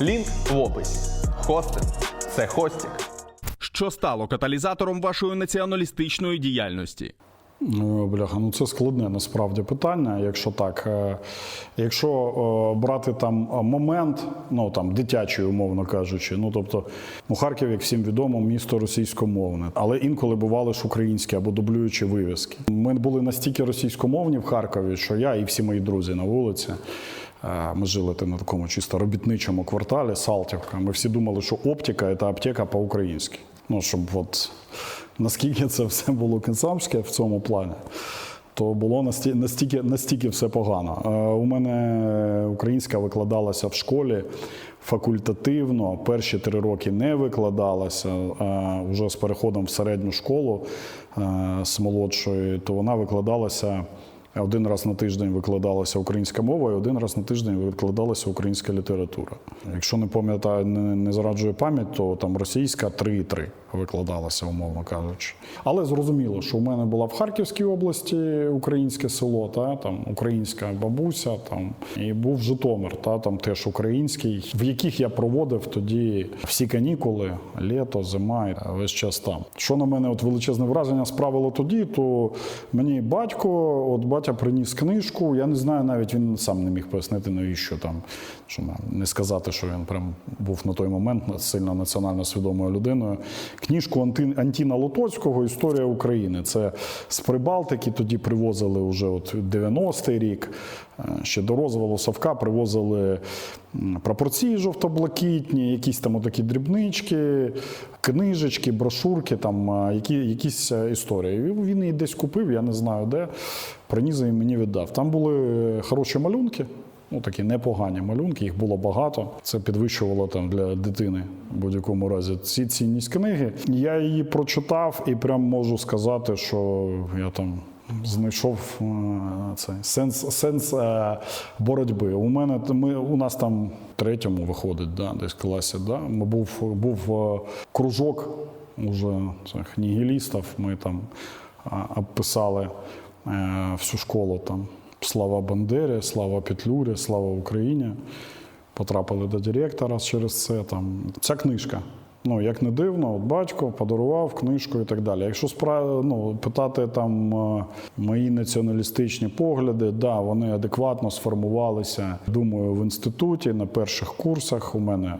Лінк в описі. Хостинг – це хостінг. Що стало каталізатором вашої націоналістичної діяльності? Ну, бляха, ну це складне насправді питання. Якщо так, Е, якщо е, брати там е, момент, ну там дитячий, умовно кажучи, ну тобто, ну Харків, як всім відомо, місто російськомовне, але інколи бували ж українські або дублюючі вивіски. Ми були настільки російськомовні в Харкові, що я і всі мої друзі на вулиці. Ми жили на такому чисто робітничому кварталі Салтівка. Ми всі думали, що оптика це аптека по-українськи. Ну, щоб от наскільки це все було консамське в цьому плані, то було насті- настільки, настільки все погано. Е, У мене українська викладалася в школі факультативно. Перші три роки не викладалася. Е, Уже з переходом в середню школу е, з молодшої, то вона викладалася. Один раз на тиждень викладалася українська мова, і один раз на тиждень викладалася українська література. Якщо не пам'ятаю, не, не зраджує пам'ять, то там російська 3,3 викладалася, умовно кажучи. Але зрозуміло, що у мене була в Харківській області українське село, та там українська бабуся, там і був Житомир, та там теж український, в яких я проводив тоді всі канікули, літо, зима, і весь час там. Що на мене от величезне враження справило тоді, то мені батько, от батя приніс книжку. Я не знаю, навіть він сам не міг пояснити, навіщо там, що не сказати, що він прям був на той момент сильно національно свідомою людиною. Книжку Антіна Лотоцького Історія України. Це з Прибалтики тоді привозили вже от 90-й рік. Е, Ще до розвалу Савка привозили прапорці жовто-блакитні, якісь там такі дрібнички, книжечки, брошурки, там які, якісь е, історії. Він її десь купив, я не знаю де. Приніс і мені віддав. Там були е, хороші малюнки. Ну, такі непогані малюнки, їх було багато. Це підвищувало там для дитини в будь-якому разі ці цінність книги. Я її прочитав і прям можу сказати, що я там знайшов е, цей сенс, сенс е, боротьби. У мене ми, у нас там третьому виходить, да, десь класі. Да, ми був, був е, кружок уже цих нігілістів. Ми там обписали е, всю школу там. Слава Бандері, слава Петлюрі, слава Україні. Потрапили до директора через це. Там ця книжка. Ну, як не дивно, от батько подарував книжку і так далі. Якщо справ... ну, питати там е, мої націоналістичні погляди, да, вони адекватно сформувалися. Думаю, в інституті на перших курсах у мене